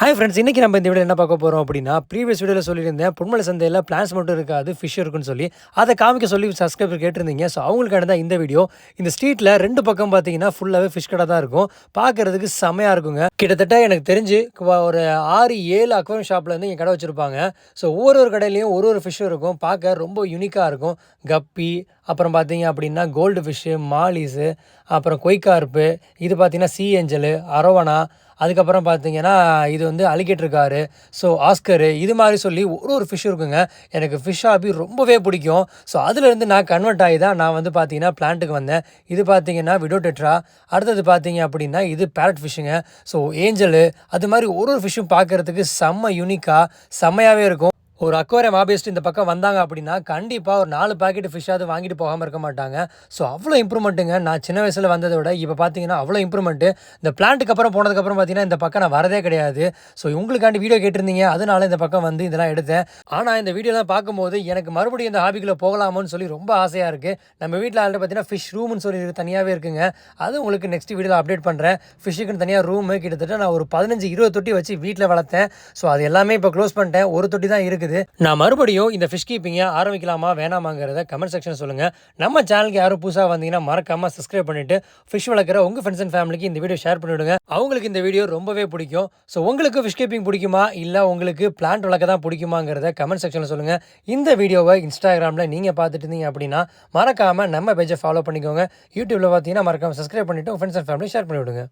Hi friends இன்றைக்கி நம்ம இந்த வீடியோ என்ன பார்க்க போகிறோம் அப்படின்னா ப்ரீவியஸ் வீடியோவில் சொல்லியிருந்தேன் பொன்மலை சந்தையில் பிளான்ஸ் மட்டும் இருக்காது ஃபிஷ் இருக்குன்னு சொல்லி. அதை காமிக்க சொல்லி சப்ஸ்கிரைபர் கேட்டிருந்தீங்க. ஸோ அவங்களுக்கான தான் இந்த வீடியோ. இந்த ஸ்ட்ரீட்டில் ரெண்டு பக்கம் பார்த்தீங்கன்னா ஃபுல்லாகவே ஃபிஷ் கடை தான் இருக்கும். பார்க்குறதுக்கு செமையாக இருக்குங்க. கிட்டத்தட்ட எனக்கு தெரிஞ்சு ஒரு ஆறு ஏழு அக்வரம் ஷாப்லருந்து எங்கள் கடை வச்சுருப்பாங்க. ஸோ ஒவ்வொரு ஒரு கடையிலையும் ஒரு ஒரு ஃபிஷ்ஷும் இருக்கும். பார்க்க ரொம்ப யூனிக்காக இருக்கும். கப்பி அப்புறம் பார்த்தீங்க அப்படின்னா கோல்டு ஃபிஷ்ஷு மாலிஸு அப்புறம் கொய்கார்ப்பு இது பார்த்தீங்கன்னா சி ஏஞ்சலு அரவணா அதுக்கப்புறம் பார்த்தீங்கன்னா இது வந்து அலிகேட்டர் காரு ஸோ ஆஸ்கரு இது மாதிரி சொல்லி ஒரு ஒரு ஃபிஷ் இருக்குங்க. எனக்கு ஃபிஷ் ஹாபி ரொம்பவே பிடிக்கும். ஸோ அதுலேருந்து நான் கன்வெர்ட் ஆகி தான் நான் வந்து பார்த்தீங்கன்னா பிளான்ட்டுக்கு வந்தேன். இது பார்த்தீங்கன்னா விடோடெட்ரா அடுத்தது பார்த்தீங்க அப்படின்னா இது பேரட் ஃபிஷ்ஷுங்க ஸோ ஏஞ்சலு அது மாதிரி ஒரு ஒரு ஃபிஷ்ஷும் பார்க்குறதுக்கு செம்ம யூனிக்காக செம்மையாகவே இருக்கும். ஒரு அக்வாரியம் ஆபியஸ்ட் இந்த பக்கம் வந்தாங்க அப்படின்னா கண்டிப்பாக ஒரு நாலு பாக்கெட் ஃபிஷ்ஷாவது வாங்கிட்டு போகாமல் இருக்க மாட்டாங்க. ஸோ அவ்வளோ இம்ப்ரூவ்மெண்ட்டுங்க நான் சின்ன வயசில் வந்ததை விட இப்போ பார்த்தீங்கன்னா அவ்வளோ இம்ப்ரூவ்மெண்ட்டு இந்த பிளான்ட்டுக்கு அப்புறம் போனதுக்கப்புறம் பார்த்தீங்கன்னா இந்த பக்கம் நான் வரதே கிடையாது. ஸோ உங்களுக்காண்டி வீடியோ கேட்டிருந்தீங்க. அதனால இந்த பக்கம் வந்து இதெல்லாம் எடுத்தேன். ஆனால் இந்த வீடியோலாம் பார்க்கும்போது எனக்கு மறுபடியும் இந்த ஹாபிக்குள்ளே போகலாமோன்னு சொல்லி ரொம்ப ஆசையாக இருக்குது நம்ம வீட்டில் ஆல்ரெடி பார்த்தீங்கன்னா ஃபிஷ் ரூம்னு சொல்லி தனியாகவே இருக்குங்க. அது உங்களுக்கு நெக்ஸ்ட் வீடியோவில் அப்டேட் பண்ணுறேன் ஃபிஷ்ஷுக்குன்னு தனியாக ரூமு கிட்டத்தட்ட நான் ஒரு பதினஞ்சு இருபது தொட்டி வச்சு வீட்டில் வளர்த்தேன். ஸோ அது எல்லாமே இப்போ க்ளோஸ் பண்ணிட்டேன். ஒரு தொட்டி தான் இருக்குது. நான் மறுபடியும் இந்த ஃபிஷ் கீப்பிங்கை ஆரம்பிக்கலாமா வேணாமாங்கிறத கமெண்ட் செக்ஷன் சொல்லுங்கள் நம்ம சேனலுக்கு யாரும் புதுசாக வந்தீங்கன்னா மறக்காமல் சப்ஸ்கிரைப் பண்ணிவிட்டு ஃபிஷ் வளர்க்குற உங்கள் ஃப்ரெண்ட்ஸ் அண்ட் ஃபேமிலிக்கு இந்த வீடியோ ஷேர் பண்ணிவிடுங்க அவங்களுக்கு இந்த வீடியோ ரொம்பவே பிடிக்கும். ஸோ உங்களுக்கு ஃபிஷ் கீப்பிங் பிடிக்குமா? இல்லை உங்களுக்கு பிளான்ட் வளர்க்க தான் பிடிக்குமாங்கிறத கமெண்ட் செக்ஷனில் சொல்லுங்கள் இந்த வீடியோவை இன்ஸ்டாகிராமில் நீங்கள் பார்த்துட்டு இருந்தீங்க அப்படின்னா மறக்காமல் நம்ம பேஜை ஃபாலோ பண்ணிக்கோங்க. யூடியூப்பில் பார்த்தீங்கன்னா மறக்காமல் சப்ஸ்கிரைப் பண்ணிவிட்டு உங்கள் ஃப்ரெண்ட்ஸ் அண்ட் ஃபேமிலி ஷேர் பண்ணிவிடுங்க.